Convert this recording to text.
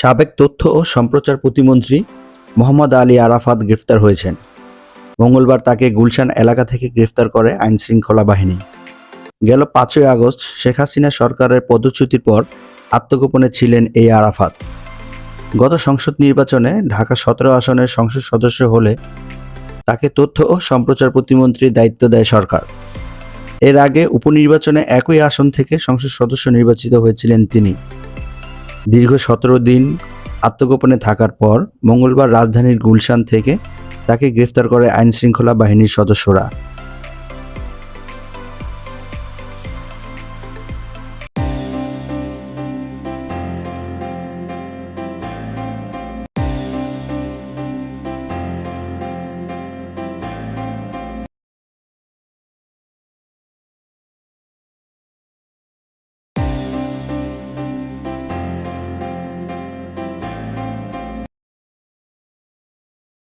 সাবেক তথ্য ও সম্প্রচার প্রতিমন্ত্রী মোহাম্মদ আলী আরাফাত গ্রেফতার হয়েছেন। মঙ্গলবার তাকে গুলশান এলাকা থেকে গ্রেফতার করে আইনশৃঙ্খলা বাহিনী। গেল পাঁচই আগস্ট, শেখ হাসিনা সরকারের পদচ্যুতির পর আত্মগোপনে ছিলেন এই আরাফাত। গত সংসদ নির্বাচনে ঢাকা সতেরো আসনের সংসদ সদস্য হলে তাকে তথ্য ও সম্প্রচার প্রতিমন্ত্রীর দায়িত্ব দেয় সরকার। এর আগে উপনির্বাচনে একই আসন থেকে সংসদ সদস্য নির্বাচিত হয়েছিলেন তিনি। দীর্ঘ সতেরো দিন আত্মগোপনে থাকার পর মঙ্গলবার রাজধানীর গুলশান থেকে তাকে গ্রেফতার করে আইনশৃঙ্খলা বাহিনীর সদস্যরা।